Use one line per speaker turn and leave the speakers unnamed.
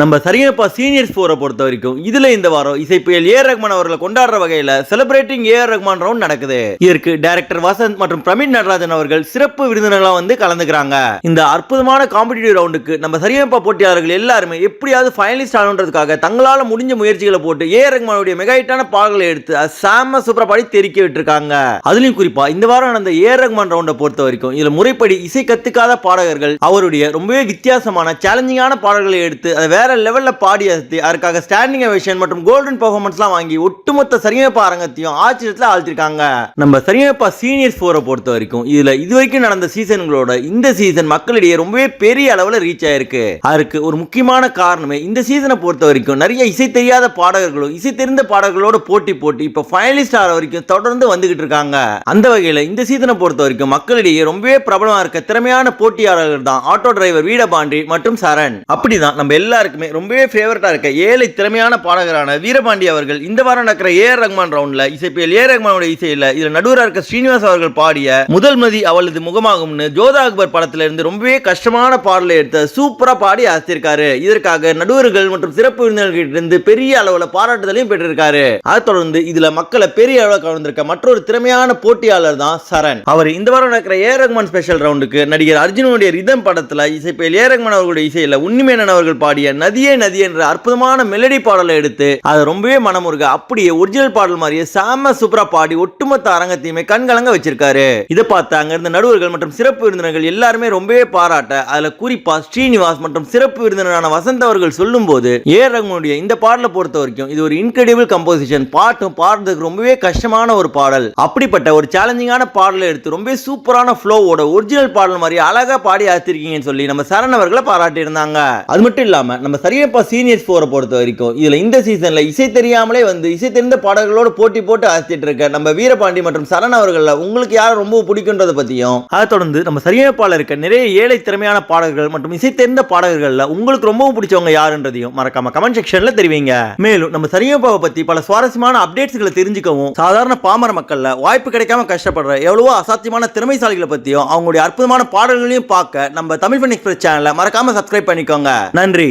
நம்ம சரியப்பா சீனியர்ஸ் ஃபோரை பொறுத்த வரைக்கும் இதுல இந்த வாரம் இசை புயல் ஏ. ரஹ்மான் அவர்களை கொண்டாடுற வகையில செலிப்ரேட்டிங் ஏ. ரஹ்மான் ரவுண்ட் நடக்குது. இதற்கு டைரக்டர் வசந்த் மற்றும் பிரமின் நடராஜன் அவர்கள் சிறப்பு விருந்தினர்களா வந்து கலந்துக்கிறாங்க. இந்த அற்புதமான காம்படிட்டிவ் ரவுண்டுக்கு நம்ம சரியப்பா போட்டியாளர்கள் எல்லாருமே எப்படியாவது ஃபைனலிஸ்ட் ஆகணுன்றதுக்காக தங்களால முடிஞ்ச முயற்சிகளை போட்டு ஏ. ரஹ்மானுடைய மெகாயிட்டான பாடல்களை எடுத்து அது சாம சூப்பரா பாடி தெரிக்க விட்டுருக்காங்க. அதுலயும் குறிப்பா இந்த வாரம் நடந்த ஏ. ரஹ்மான் ரவுண்டை பொறுத்த வரைக்கும் இதுல முறைப்படி இசை கத்துக்காத பாடகர்கள் அவருடைய ரொம்பவே வித்தியாசமான சேலஞ்சிங்கான பாடல்களை எடுத்து அதை வேற லெவல்ல பாடி அசத்தி அதற்காக ஸ்டாண்டிங் அவேஷன் மற்றும் கோல்டன் பெர்ஃபார்மன்ஸ்லாம் வாங்கி ஒட்டுமொத்த சரியமைப்பா அரங்கத்தையும் ஆச்சரியத்தில் ஆழ்த்திருக்காங்க. நம்ம சரியமைப்பா சீனியர்ஸ் ஃபோரை பொறுத்த வரைக்கும் இதுல இது வரைக்கும் நடந்த சீசன்களோட இந்த சீசன் மக்களிடையே ரொம்பவே பெரிய அளவில் ரீச் ஆயிருக்கு. அதற்கு ஒரு முக்கியமான காரணமே இந்த சீசனை பொறுத்த வரைக்கும் நிறைய இசை தெரியாத பாடகர்களும் இசை தெரிந்த பாடகர்களோட போட்டி போட்டு இப்போ ஃபைனலிஸ்ட் ஆகிற வரைக்கும் தொடர்ந்து வந்துகிட்டு இருக்காங்க. அந்த வகையில் இந்த சீசனை பொறுத்த வரைக்கும் மக்களிடையே ரொம்பவே பிரபலமா இருக்க திறமையான போட்டியாளர்கள் தான் ஆட்டோ டிரைவர் வீடபாண்டி மற்றும் சரண். அப்படிதான் நம்ம எல்லாருக்கும் ரொம்பவே ஃபேவரட்டாக இருக்க ஏழை திறமையான பாடகரான வீரபாண்டி அவர்கள் இந்த வாரம் நடக்கிற ஏ ஆர் ரஹ்மான் ரவுண்டில் இசைப்பியல் ஏ ரஹ்மானோட இசையில இதில் நடுவராக இருக்க ஸ்ரீனிவாஸ் அவர்கள் பாடிய முதல் மதி அவளது முகமாகும்னு ஜோதா அக்பர் படத்துல இருந்து ரொம்பவே கஷ்டமான பாடலை எடுத்த சூப்பரா பாடி ஆசித்திருக்காரு இதற்காக நடுவர்கள் மற்றும் சிறப்பு விருந்தினர்கிட்ட இருந்து பெரிய அளவில் பாராட்டுதலையும் பெற்றிருக்காரு. அதை தொடர்ந்து இதுல மக்களை பெரிய அளவில் கவர்ந்திருக்க மற்றொரு திறமையான போட்டியாளர் தான் சரண். அவர் இந்த வாரம் நடக்கிற ஏ ரஹ்மான் ஸ்பெஷல் ரவுண்டுக்கு நடிகர் அர்ஜுனுடைய ரிதம் படத்துல இசைப்பியல் ஏ ரஹ்மான் அவர்களுடைய இசையில் உன்னிமேனன் அவர்கள் பாடிய நதியே நதி என்ற அற்புதமான மெலடி பாடலை எடுத்து அதை ரொம்பவே மனமுருக அப்படியே ஒரிஜினல் பாடல் மாதிரியே சாம சூப்பரா பாடி ஒட்டுமொத்த அரங்கத்தையுமே கண்கலங்க வச்சிருக்காரு. இதை பார்த்து அங்க இருந்த நடுவர்கள் மற்றும் சிறப்பு விருந்தினர்கள் எல்லாருமே ரொம்பவே பாராட்ட அதுல குறிப்பா ஸ்ரீனிவாஸ் மற்றும் சிறப்பு விருந்தினரான வசந்த் அவர்கள் சொல்லும் போது ஏ ரகுமனுடைய இந்த பாடலை பொறுத்த வரைக்கும் இது ஒரு இன்கிரெடிபிள் கம்போசிஷன் பாட்டும் பாடுறதுக்கு ரொம்பவே கஷ்டமான ஒரு பாடல். அப்படிப்பட்ட ஒரு சேலஞ்சிங்கான பாடலை எடுத்து ரொம்பவே சூப்பரான ஃப்ளோவோட ஒரிஜினல் பாடல் மாதிரி அழகா பாடி ஆத்திருக்கீங்கன்னு சொல்லி நம்ம சரண் அவர்களை பாராட்டி இருந்தாங்க அது மட்டும் இல்லாம நம்ம சரியப்பா சீனியர்ஸ் ஃபோரை பொறுத்த வரைக்கும். இதில் இந்த சீசனில் இசை தெரியாமலே வந்து இசை தெரிந்த பாடல்களோட போட்டி போட்டு ஆசிட்டு இருக்க நம்ம வீரபாண்டி மற்றும் சரண் அவர்களில் உங்களுக்கு யார் ரொம்ப பிடிக்குன்றத பற்றியும் அதை தொடர்ந்து நம்ம சரியப்பால இருக்க நிறைய ஏழை திறமையான பாடல்கள் மற்றும் இசை தெரிந்த பாடல்களில் உங்களுக்கு ரொம்பவும் பிடிச்சவங்க யாருன்றதையும் மறக்காம கமெண்ட் செக்ஷனில் தெரிவிங்க. மேலும் நம்ம சரியப்பாவை பற்றி பல சுவாரஸ்யமான அப்டேட்ஸ்களை தெரிஞ்சுக்கவும் சாதாரண பாமர மக்களில் வாய்ப்பு கிடைக்காம கஷ்டப்படுற எவ்வளவோ அசாத்தியமான திறமைசாலிகளை பற்றியும் அவங்களுடைய அற்புதமான பாடல்களையும் பார்க்க நம்ம தமிழ் ஃபன் எக்ஸ்பிரஸ் சேனலை மறக்காம சப்ஸ்கிரைப் பண்ணிக்கோங்க. நன்றி.